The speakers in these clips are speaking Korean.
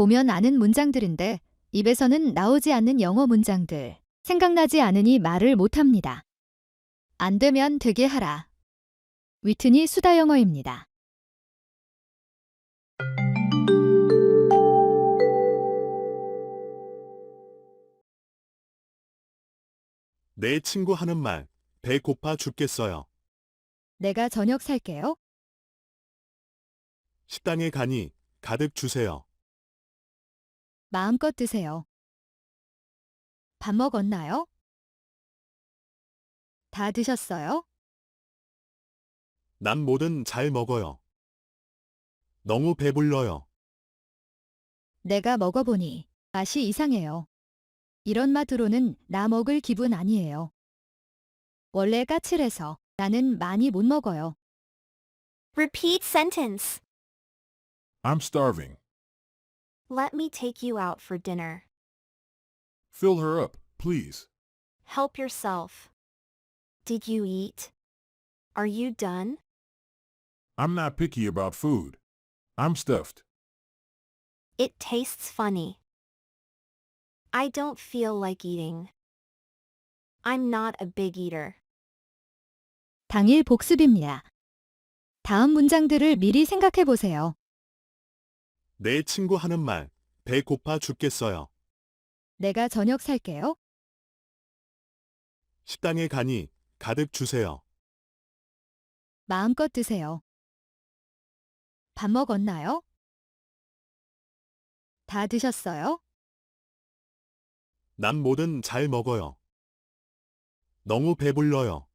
보면 아는 문장들인데 입에서는 나오지 않는 영어 문장들. 생각나지 않으니 말을 못합니다. 안 되면 되게 하라. 위트니 수다 영어입니다. 내 친구 하는 말, 배 고파 죽겠어요. 내가 저녁 살게요. 식당에 가니 가득 주세요. 마음껏 드세요. 밥 먹었나요? 다 드셨어요? 난 뭐든 잘 먹어요. 너무 배불러요. 내가 먹어보니 맛이 이상해요. 이런 맛으로는 나 먹을 기분 아니에요. 원래 까칠해서 나는 많이 못 먹어요. Repeat sentence. I'm starving. Let me take you out for dinner. Fill her up, please. Help yourself. Did you eat? Are you done? I'm not picky about food. I'm stuffed. It tastes funny. I don't feel like eating. I'm not a big eater. 당일 복습입니다. 다음 문장들을 미리 생각해 보세요. 내 친구 하는 말, 배 고파 죽겠어요. 내가 저녁 살게요. 식당에 가니 가득 주세요. 마음껏 드세요. 밥 먹었나요? 다 드셨어요? 난 뭐든 잘 먹어요. 너무 배불러요.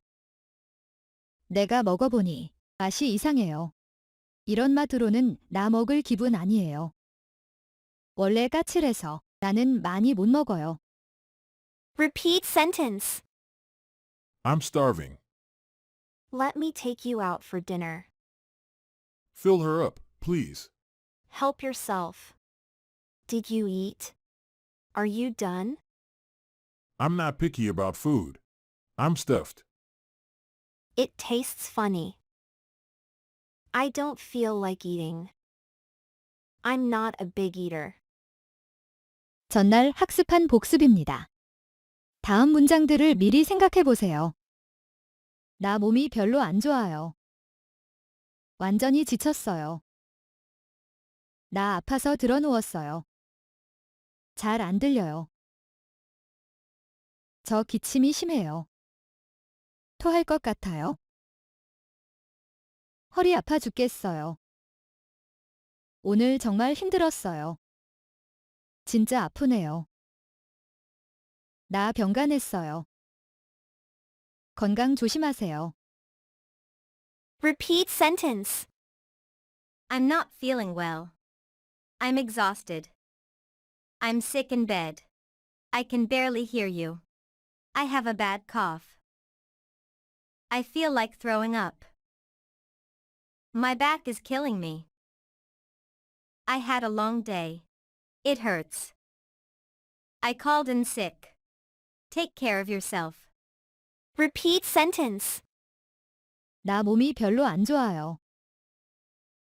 내가 먹어보니 맛이 이상해요. 이런 맛으로는 나 먹을 기분 아니에요. 원래 까칠해서 나는 많이 못 먹어요. Repeat sentence. I'm starving. Let me take you out for dinner. Fill her up, please. Help yourself. Did you eat? Are you done? I'm not picky about food. I'm stuffed. It tastes funny. I don't feel like eating. I'm not a big eater. 전날 학습한 복습입니다. 다음 문장들을 미리 생각해 보세요. 나 몸이 별로 안 좋아요. 완전히 지쳤어요. 나 아파서 들어 누웠어요. 잘 안 들려요. 저 기침이 심해요. 토할 것 같아요. 허리 아파 죽겠어요. 오늘 정말 힘들었어요. 진짜 아프네요. 나 병간했어요. 건강 조심하세요. Repeat sentence. I'm not feeling well. I'm exhausted. I'm sick in bed. I can barely hear you. I have a bad cough. I feel like throwing up. My back is killing me. I had a long day. It hurts. I called in sick. Take care of yourself. Repeat sentence. 나 몸이 별로 안 좋아요.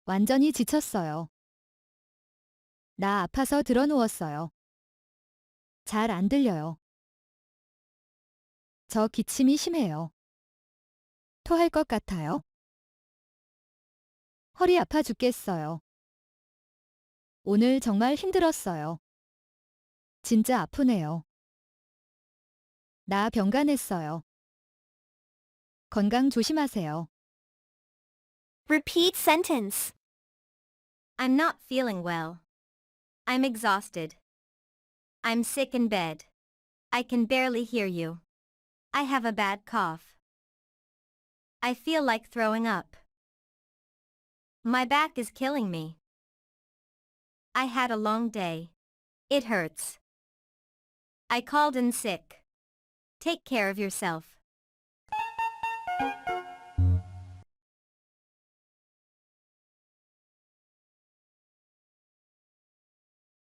완전히 지쳤어요. 나 아파서 들어 누웠어요. 잘 안 들려요. 저 기침이 심해요. 토할 것 같아요. 허리 아파 죽겠어요. 오늘 정말 힘들었어요. 진짜 아프네요. 나 병간했어요. 건강 조심하세요. Repeat sentence. I'm not feeling well. I'm exhausted. I'm sick in bed. I can barely hear you. I have a bad cough. I feel like throwing up. My back is killing me. I had a long day. It hurts. I called in sick. Take care of yourself.